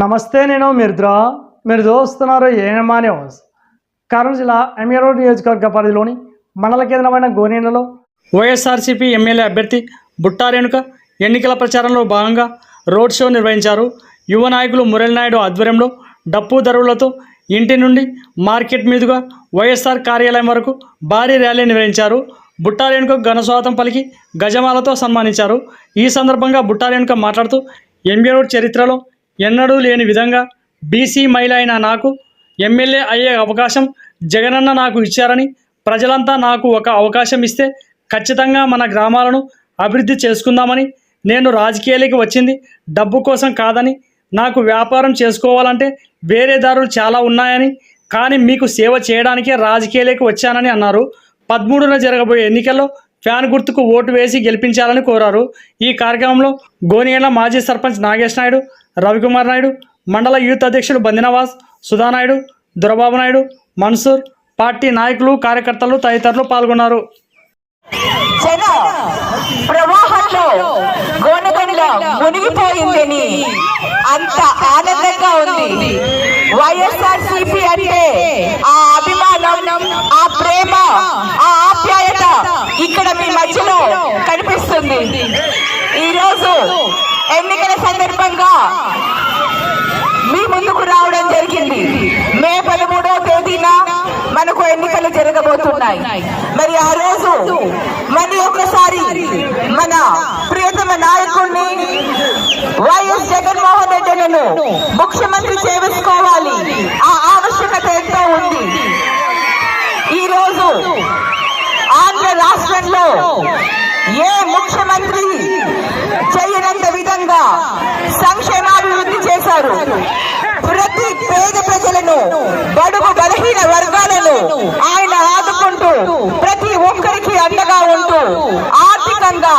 నమస్తే నేను మిర్ద్రా. మీరు చూస్తున్నారు ఏమా న్యూస్. కర్నూలు జిల్లా ఎంఏ నియోజకవర్గ పరిధిలోని మండల కేంద్రమైన గోనేలలో వైఎస్ఆర్సీపీ ఎమ్మెల్యే అభ్యర్థి బుట్టా రేణుక ఎన్నికల ప్రచారంలో భాగంగా రోడ్ షో నిర్వహించారు. యువ నాయకులు మురళినాయుడు ఆధ్వర్యంలో డప్పు దరువులతో ఇంటి నుండి మార్కెట్ మీదుగా వైఎస్ఆర్ కార్యాలయం వరకు భారీ ర్యాలీ నిర్వహించారు. బుట్టా ఘనస్వాతం ఘనస్వాగతం పలికి గజమాలతో సన్మానించారు. ఈ సందర్భంగా బుట్టారేణుక మాట్లాడుతూ ఎంబీ రోడ్ చరిత్రలో ఎన్నడూ లేని విధంగా బీసీ మహిళ అయిన నాకు ఎమ్మెల్యే అయ్యే అవకాశం జగనన్న నాకు ఇచ్చారని ప్రజలంతా నాకు ఒక అవకాశం ఇస్తే ఖచ్చితంగా మన గ్రామాలను అభివృద్ధి చేసుకుందామని నేను రాజకీయాలకి వచ్చింది డబ్బు కోసం కాదని నాకు వ్యాపారం చేసుకోవాలంటే వేరే దారులు చాలా ఉన్నాయని కానీ మీకు సేవ చేయడానికే రాజకీయాలకి వచ్చానని అన్నారు. పదమూడున జరగబోయే ఎన్నికల్లో ఫ్యాన్ గుర్తుకు ఓటు వేసి గెలిపించాలని కోరారు. ఈ కార్యక్రమంలో గోనియాల మాజీ సర్పంచ్ నాగేష్ నాయుడు రవికుమార్ నాయుడు మండల యూత్ అధ్యక్షుడు బందినవాస్ సుధానాయుడు దురబాబు నాయుడు మన్సూర్ పార్టీ నాయకులు కార్యకర్తలు తదితరులు పాల్గొన్నారు. జన ప్రవాహంలో గోనగనిగా మునిగిపోయిందని అంత ఆనందంగా ఉంది. వైఎస్ఆర్ సిపి అంటే ఆ అభిమానం ఆ ప్రేమ ఆ ఆప్యాయత ఇక్కడ మీ మధ్యలో కనిపిస్తుంది. ఈరోజు ఎన్నికల సందర్భంగా మీ ముందుకు రావడం జరిగింది. మే పదమూడవ తేదీన మనకు ఎన్నికలు జరగబోతున్నాయి. మరి ఆ రోజు మరి ఒకసారి మన ప్రియతమ నాయకుడిని వైఎస్ జగన్మోహన్ రెడ్డిలను ముఖ్యమంత్రి చేసుకోవాలి ఆ ఆవశ్యకత ఎంతో ఉంది. ఈ రోజు ఆంధ్ర రాష్ట్రంలో ఏ ముఖ్యమంత్రి చేశారు ప్రతి పేద ప్రజలను బడుగు బలహీన వర్గాలను ఆయన ఆదుకుంటూ ప్రతి ఒక్కరికి అండగా ఉంటూ ఆర్థికంగా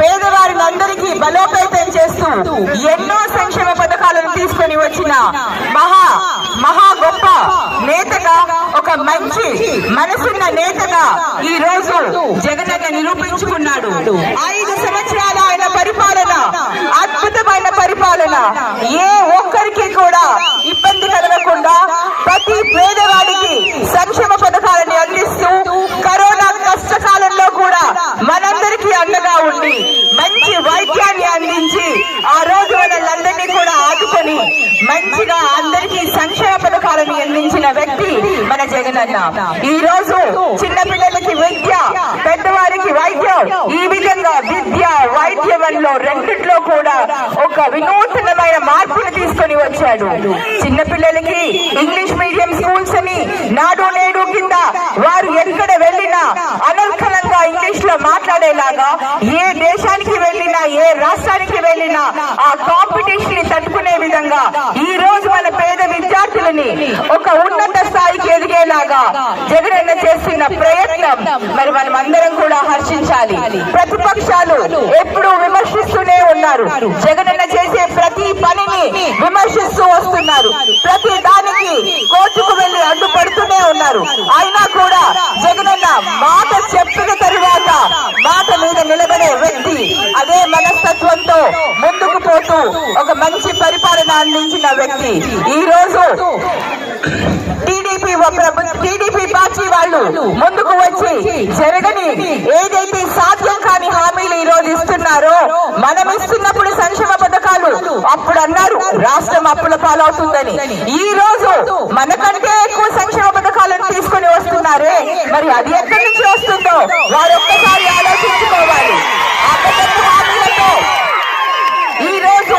పేదవారిని అందరికీ బలోపేతం చేస్తూ ఎన్నో సంక్షేమ పథకాలను తీసుకొని వచ్చిన మహా మహా గొప్ప నేతగా ఒక మంచి మనసున్న నేతగా ఈ రోజు జగనన్న నిరూపించుకున్నాడు. ఐదు సంవత్సరాల ఆయన పరిపాలన అద్భుతమైన పరిపాలన ఏ కూడా ఇబ్బంది కలగకుండా ప్రతి పేదవాడికి సంక్షేమ పథకాలను అందిస్తూ కరోనా కష్టకాలంలో కూడా మనందరికీ అండగా ఉండి మంచి వైద్యాన్ని అందించి ఆ రోజు మనల్ని కూడా ఆదుకొని మంచిగా అందరికీ సంక్షేమ పథకాలను అందించిన వ్యక్తి మన జగనన్న. ఈ రోజు చిన్న పిల్లలకి విద్య పెద్దవారికి వైద్యం ఈ విధంగా విద్య వైద్యంలో రెండిట్లో కూడా ఒక ఆయన మార్పును తీసుకొని వచ్చాడు. చిన్న పిల్లలకి ఇంగ్లీష్ మీడియం స్కూల్స్ అని నాడు నేడు కింద వారు ఎక్కడ వెళ్ళినా అనర్కలంగా ఇంగ్లీష్లో మాట్లాడేలాగా ఏ దేశానికి వెళ్ళినా ఏ రాష్ట్రానికి వెళ్ళినా ఆ కాంపిటీషన్ని తట్టుకునే విధంగా ఈ రోజు మన పేద విద్యార్థులని ఒక ఉన్నత స్థాయికి ఎదిగేలాగా జగనన్న చేస్తున్న ప్రయత్నం మరి మనం అందరం కూడా హర్షించాలి. ప్రతిపక్షాలు ఎప్పుడూ విమర్శిస్తూనే ఉన్నారు. జగన్ విమర్శిస్తూ వస్తున్నారు. ప్రతి దానికి కోర్టుకు వెళ్ళి అడ్డుపడుతూనే ఉన్నారు. అయినా కూడా జగనన్న మాట చెప్పిన తరువాత మాట మీద నిలబడే వ్యక్తి అదే మనస్తత్వంతో ముందుకు పోతూ ఒక మంచి పరిపాలన అందించిన వ్యక్తి. ఈ రోజు టీడీపీ టీడీపీ పార్టీ వాళ్ళు ముందుకు వచ్చి జరగని ఏదైతే సాధ్యం కాని హామీలు ఈ రోజు ఇస్తున్నారో మనం అప్పుడు అన్నారు రాష్ట్రం అప్పుల పాలవుతుందని. ఈ రోజు మనకంటే ఎక్కువ సంక్షేమ పథకాలను తీసుకొని వస్తున్నారే. మరి అది ఎక్కడి నుంచి వస్తుందో వారు ఒక్కసారి ఆలోచించుకోవాలి. ఈ రోజు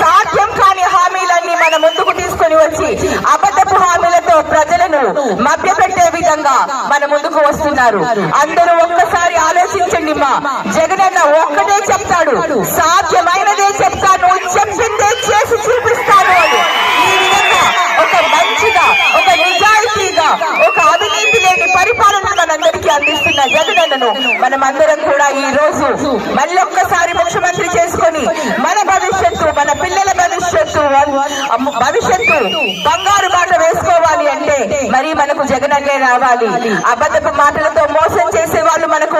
సాధ్యం కాని హామీలన్నీ మన ముందుకు తీసుకొని వచ్చి అబద్ధపు హామీలతో ప్రజలను మభ్యపెట్టే విధంగా మన ముందుకు వస్తున్నారు. అందరూ ఒక్కసారి ఆలోచించండి మా. అన్న ఒక్కటే చెప్తాడు సాధ్యమైనదే చెప్తాను చెప్పిందే చేసి చూపిస్తాను ఈ విధంగా ఒక మంచిగా ఒక నిజాయితీగా ఒక అవినీతి లేని పరిపాలన మనందరికీ అందిస్తున్న జగనన్నను మనమందరం కూడా ఈ రోజు మళ్ళొక్కసారి ముఖ్యమంత్రి చేసుకొని మన భవిష్యత్తు మన పిల్లల భవిష్యత్తు భవిష్యత్తు బంగారు బాట వేసుకోవాలి అంటే మరి మనకు జగనన్నే రావాలి. అబద్ధపు మాటలతో మోసం చేసేవారు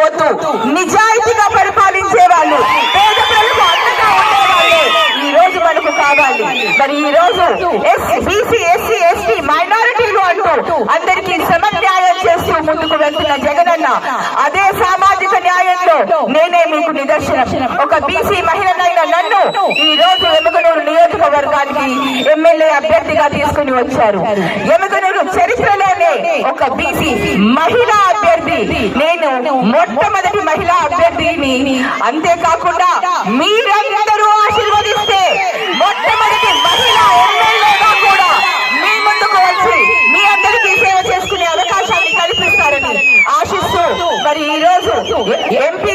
పోతు నిజాయితీగా పరిపాలించే వాళ్ళు పేద ప్రజలకు అండగా ఈ రోజు మనకు కావాలి. మరి ఈ రోజు బీసీ ఎస్సీ ఎస్టీ మైనారిటీలు అంటూ అందరికీ సమన్యాయం చేస్తూ ముందుకు వెళ్తున్న జగనన్న అదే సామాజిక న్యాయంలో నేనే మీకు నిదర్శనం. ఒక బీసీ మహిళనైన నన్ను ఈ రోజు ఎముకనూరు నియోజకవర్గానికి ఎమ్మెల్యే అభ్యర్థిగా తీసుకుని వచ్చారు. ఎముకనూరు చరిత్రలోనే ఒక బీసీ మహిళా అభ్యర్థి. మొట్టమొదటి మహిళా అభ్యర్థిని. అంతేకాకుండా మీరందరూ ఆశీర్వదిస్తే మొట్టమొదటి మహిళా ఎమ్మెల్యేగా కూడా మీ ముందుకు వచ్చి మీ అందరికీ సేవ చేసుకునే అవకాశాన్ని కల్పిస్తారని ఆశిస్తూ మరి ఈ రోజు ఎంపీ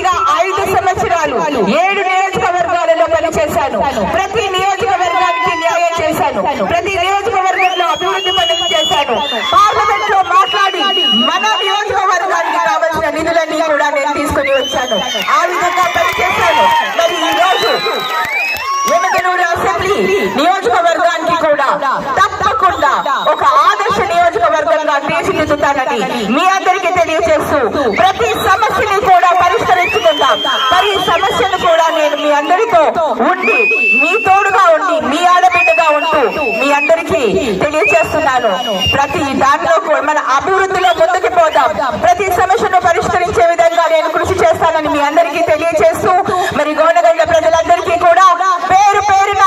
నియోజకవర్గంగా మీ అందరికీ తెలియజేస్తూ ప్రతి సమస్యని కూడా పరిష్కరించుకుందాం. మరి సమస్యను కూడా నేను మీ అందరితో ఉండి మీ తోడుగా ఉండి మీ ఆడబిడ్డగా ఉంటూ మీ అందరికీ తెలియజేస్తున్నాను ప్రతి దాంట్లో కూడా మన అభివృద్ధిలో ముందుకు పోదాం. ప్రతి సమస్యను పరిష్కరించే విధంగా నేను కృషి చేస్తానని మీ అందరికీ తెలియజేస్తూ మరి గోనగండ ప్రజలందరికీ కూడా పేరు పేరున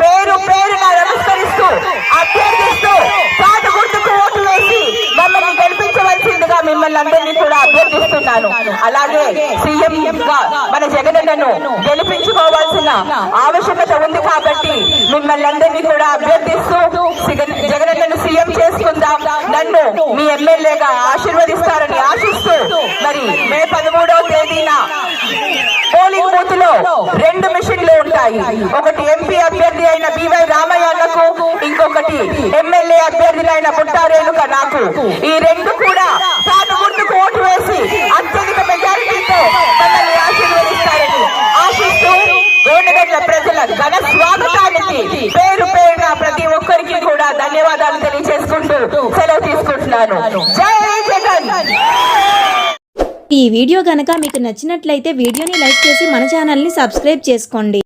పేరు పేరున నమస్కరిస్తూ అభ్యర్థిస్తూ మన గెలిపించుకోవాల్సిన ఆవశ్యకత ఉంది కాబట్టి మిమ్మల్ని అందరినీ కూడా అభ్యర్థిస్తూ జగనన్నను సీఎం చేసుకుందాం. నన్ను మీ ఎమ్మెల్యేగా ఆశీర్వదిస్తారని ఆశిస్తూ మరి మే పదమూడవ తేదీన పోలింగ్ బూత్లో రెండు మిషన్లు ఉంటాయి. ఒకటి ఎంపీ అభ్యర్థి అయిన బివై రామయ్యకు ఇంకొకటి ఎమ్మెల్యే అభ్యర్థి అయిన పుట్టారేలుక నాకు. ఈ రెండు కూడా తాను తీసుకుంటున్నాను జై జగన్. ఈ వీడియో గనక మీకు నచ్చినట్లయితే వీడియోని లైక్ చేసి మన ఛానల్ని సబ్స్క్రైబ్ చేసుకోండి.